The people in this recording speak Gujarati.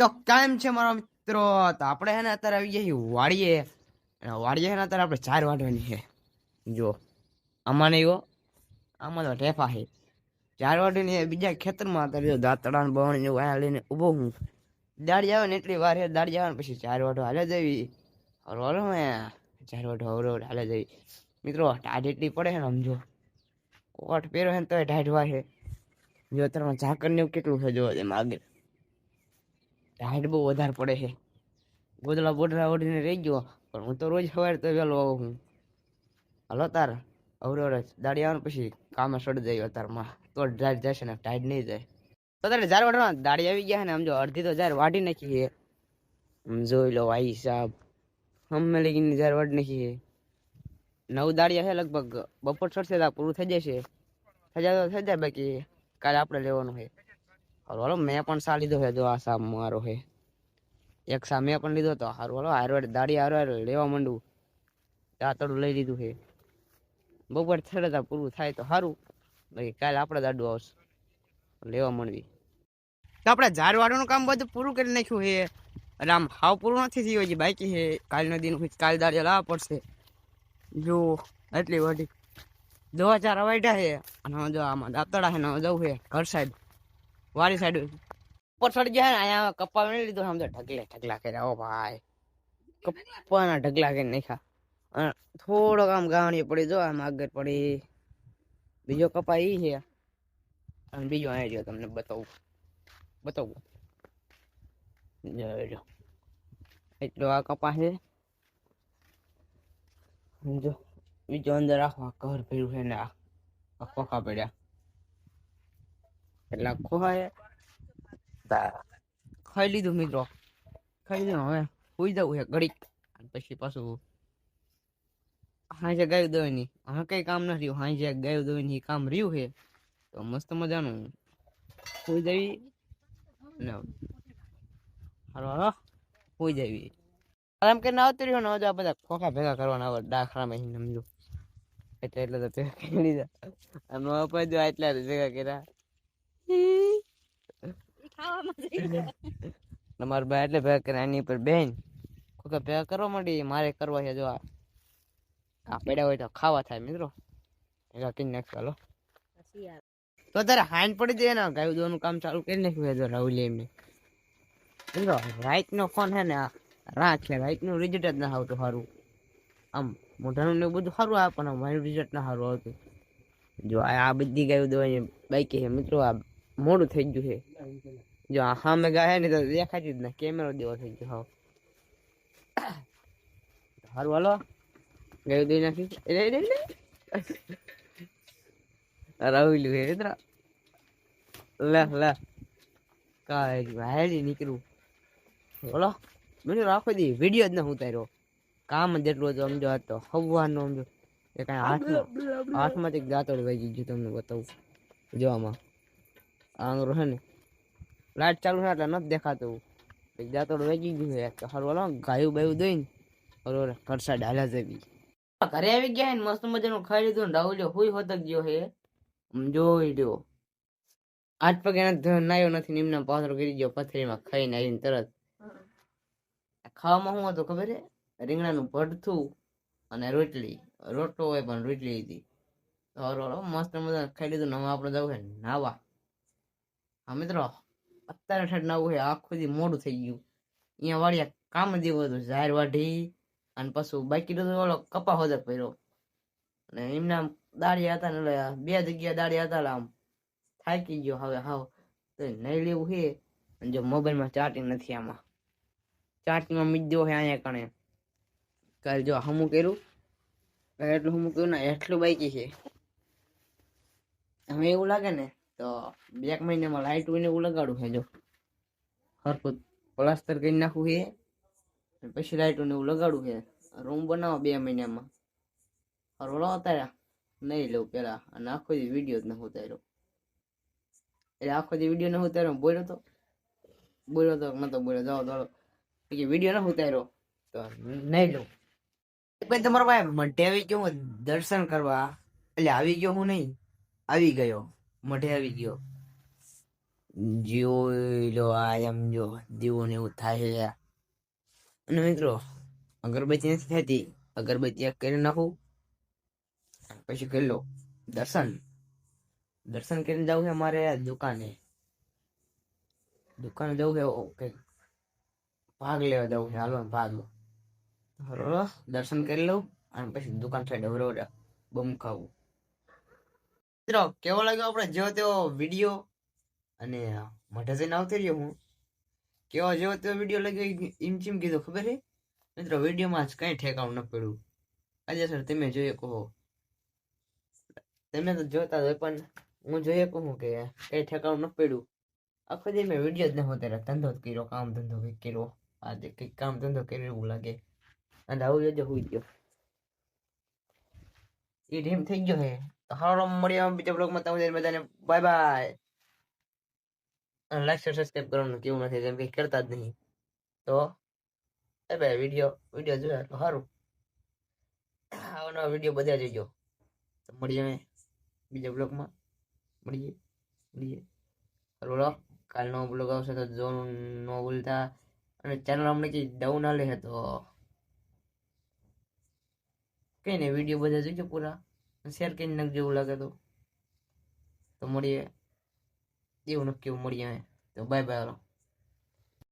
તો કાયમ છે મારા મિત્રો? તો આપણે હે ને અત્યારે આવી જઈએ વાડીએ. અને વાડીએ હે ને અત્યારે આપણે ચાર વાટવાની છે. જો, આમાં નહીં હો, આમાં તો ટેફા છે. ચાર વાટવાની બીજા ખેતરમાં અત્યારે જો દાંતડા ને બવણ જેવું આ લઈને ઊભો હું. દાડી આવે ને એટલી વાર દાડી આવે ને પછી ચાર વાટો હાલે જવી. હરો મેં ચાર વાટો હરો હાલે જવી. મિત્રો ટાઢ એટલી પડે ને સમજો કોટ પહેરો છે ને તોય ટાઢ વાર છે જો, અત્યારમાં ઝાકર ને એવું કેટલું છે જો એમ આગળ. ટાઈટ બહુ વધારે પડે છે. ગોદલા બોદલા ઓઢીને રહી ગયો પણ હું તો રોજ સવારે તો વહેલો આવું હું હાલો તાર, અવરે અવરે દાડી આવે પછી કામે સડી જાય અત્યારમાં તો ડાયટ જશે ને, ટાઈટ નહીં જાય. તો તારે જાર વાટવા દાડી આવી ગયા ને, આમ જો અડધી તો જાર વાટી નાખી છે. જોઈ લો ભાઈ સાહેબ હમે લગીને જાર વાટી નાખી છે. નવ દાડી છે લગભગ, બપોર છોડશે તો પૂરું થઈ જશે. થઈ જાય તો થઈ જાય બાકી, કાલે આપણે લેવાનું છે. હાલો, મેં પણ સા લીધો છે, જો આ સા મારો છે. એક સા મેં પણ લીધો તો હારું, હાલો હારવાડ દાડી હારવાડ લેવા માંડું. દાંતડું લઈ લીધું છે. બપોર થડે તા પૂરું થાય તો સારું બાકી કાલે આપણે દાડું આવશે. લેવા માંડવી. તો આપણે ઝાડવાડું કામ બધું પૂરું કરી નાખ્યું છે. એટલે આમ હાવ પૂરું નથી થયું હજી, બાકી છે. કાલનો દિન કાલ દાડી લાવવા પડશે. જો, એટલી બધી દો ચાર વાટ્યા છે. અને જો આમાં દાતડા છે ને જવું છે ઘર સાઈડ વાડી સાઈડ ઉપર સડી જાય ને, અહીંયા કપ્પા નહીં લીધો તો ઢગલે ઢગલા કર્યા, ઓ ભાઈ. કપ્પાના ઢગલા કરી નાખ્યા. અને થોડોક આમ ગાવણી પડી, જો આમ આગળ પડી. બીજો કપા એ છે. અને બીજો અહીંયા જો તમને બતાવું. બતાવું. જો એટલો આ કપા છે. જો, બીજો અંદર આખો આ ઘર ભેરું છે ને, આ ખોખા પડ્યા. એટલા તા ખાઈ લીધું મિત્રો. ખાઈ લીધું હવે સુઈ જવું છે ઘડીક. પછી પાછું હાજે ગાયું દોઈ ની હા કઈ કામ નથી રહ્યું. હાજે ગાયું દોઈ ની કામ રહ્યું છે. તો મસ્ત મજાનું. સુઈ જવી. ને હારો હારો સુઈ જવી. આરામ કરીને આવતી રહ્યો ને આ બધા ખોખા ભેગા કરવાના. આવે ડાખરામાં સમજો. એટલે એટલે તો ભેગા કરી લીધા. આમ અપાઈ દો એટલા ભેગા કર્યા. તમારા ભાઈ એટલે ભેગા કરે એની પર બેન. કોઈ ભેગા કરવા માંડી મારે કરવા છે જો આ આ પડ્યા હોય તો ખાવા થાય મિત્રો. કરી નાખ ચાલો તો તારે હાઈન પડી જાય ને ગાયું દોનું કામ ચાલુ કરી નાખ્યું જો રાહુલ એમને. મિત્રો રાઈટ નો ફોન છે ને આ રાખ છે રાઈટનું રિઝલ્ટ જ ના આવતું સારું આમ મોઢાનું ને બધું સારું આવે પણ મારું રિઝલ્ટ ના સારું આવતું. જો આ આ બધી ગાયું દોવાની બાઈક છે મિત્રો આ મોડું થઈ ગયું છે. જો આ સામે ગયા ને તો દેખાતી જ ના કેમેરો દેવો થઈ ગયો હા સારું હાલો. ગયું દઈ નાખી એટલે હે મિત્ર. લે લે. કાંઈ વાયરી નીકળું બોલો. મને રાખો દી વીડિયો જ ના ઉતાર્યો. કામ જ એટલું હતું સમજો હતો હવવાનો સમજો. એ કાંઈ હાથમાં હાથમાંથી દાંતડ વહી ગયું તમને બતાવું. જો આમાં આંગરો છે ને, લાઈટ ચાલુ છે એટલે નથી દેખાતું. દાંતડ વેચી ગયું છે. તો હારું, હાલો, ગાયું બાયું દઈને બરોબર ઘર ડાલા જવી ઘરે આવી ગયા ને, મસ્ત મજાનું ખાઈ લીધું ને, રાહુલ હુઈ હોત ગયો છે જોઈ લ્યો આઠ પગે નાયો નથી નિમના પાથરો કરી ગયો, પથરીમાં ખાઈને આવીને તરત. ખાવામાં શું હતું ખબર છે રીંગણાનું ભડથું અને રોટલી. રોટલો હોય પણ રોટલી હતી. તો મસ્ત મજા ખાઈ લીધું ને, હવે આપણે જવું છે નાવા. હા, મિત્રો, અત્યારે ઠેઠ નવું છે આખું દી મોડું થઈ ગયું. અહીંયા વાળિયા કામ જેવું હતું ઝાર વાઢી અને પછી બાકી તો ઓલો કપા હોદર પહેર્યો અને એમના દાડિયા હતા ને બે જગ્યા દાડિયા હતા આમ થાકી ગયો. હવે હાવ તો નહીં લેવું છે અને જો મોબાઈલમાં ચાર્જિંગ નથી આમાં. ચાર્જિંગમાં દેવો છે અહીંયા કણે. કાલે જો હમું કર્યું? એટલું હમું કર્યું ને, એટલું બાકી છે. હવે એવું લાગે ને તો બે એક મહિનામાં લાઈટ હોય ને એવું લગાડું છે જો. હરખું પ્લાસ્ટર કરી નાખવું છે પછી લાઈટ ને એવું લગાડવું છે રૂમ બનાવો બે મહિનામાં. હરવડો અત્યારે. નહીં લઉં પેલા. અને આખો જે વીડિયો જ ન ઉતાર્યો. એટલે આખો જે વીડિયો ન ઉતાર્યો બોલ્યો તો? બોલ્યો તો નતો બોલ્યો. જાઓ દોડો કે વીડિયો ન ઉતાર્યો. તો નહીં લઉં. ભાઈ તમારો ભાઈ મઢે આવી ગયો દર્શન કરવા. એટલે આવી ગયો હું નહીં. આવી ગયો. મઢે આવી ગયો. જીવો લો આ એમ જો દીવો ને એવું થાય છે. અને મિત્રો, અગરબત્તી નથી થતી, અગરબત્તી એક કરી નાખું. પછી કરી લો, દર્શન. દર્શન કરીને જવું છે અમારે દુકાને. દુકાને જવું છે ઓકે ભાગ લેવા જવું છે હાલો ભાગ. દર્શન કરી લઉં અને પછી દુકાન સાઈડ બરોબર બમ ખાવું મિત્રો, કેવો લાગ્યો આપણે? જેવો તેવો વીડિયો અને મોઢે જઈને આવતી રહ્યો હું. કેવો જેવો તેવો વીડિયો લાગ્યો ઇમચીમ કીધું, ખબર છે? મિત્રો વિડીયોમાં જ કઈ ઠેકાણું ન પડ્યું. આજે સર તમે જોઈએ કહો તમે તો જોતા હોય, પણ હું જોઈએ કહું કે કંઈ ઠેકાણું ન પડ્યું. આખો દી મેં વીડિયો જ ન હોતે ધંધો જ કર્યો, કામ ધંધો કંઈક કર્યો. આજે કંઈક કામ ધંધો કર્યો એવું લાગે. અને આવું જોજો હોઈ ગયો. એ ઢીમ થઈ ગયો હે. તો હાલો મળ્યા બીજા બ્લોગમાં તમે બધાને બાય બાય અને લાઈક શેર સબસ્ક્રાઈબ કરવાનું કેવું નથી જેમ કંઈ કરતા જ નહીં તો એ ભાઈ વીડિયો વીડિયો જોયા તો સારું આવા નવા વીડિયો બધા જોઈજો તો મળીએ અમે બીજા બ્લોગમાં મળીએ મળીએ બોલો કાલનો બ્લોગ આવશે તો જોવાનું ન ભૂલતા અને ચેનલ હમણાં જે ડાઉન છે તો કઈ નહીં વીડિયો બધા જોઈજો પૂરા શેર કરીને નક જેવું લાગે તો. તો મળીએ. એવું નક્કી મળીએ. તો બાય બાય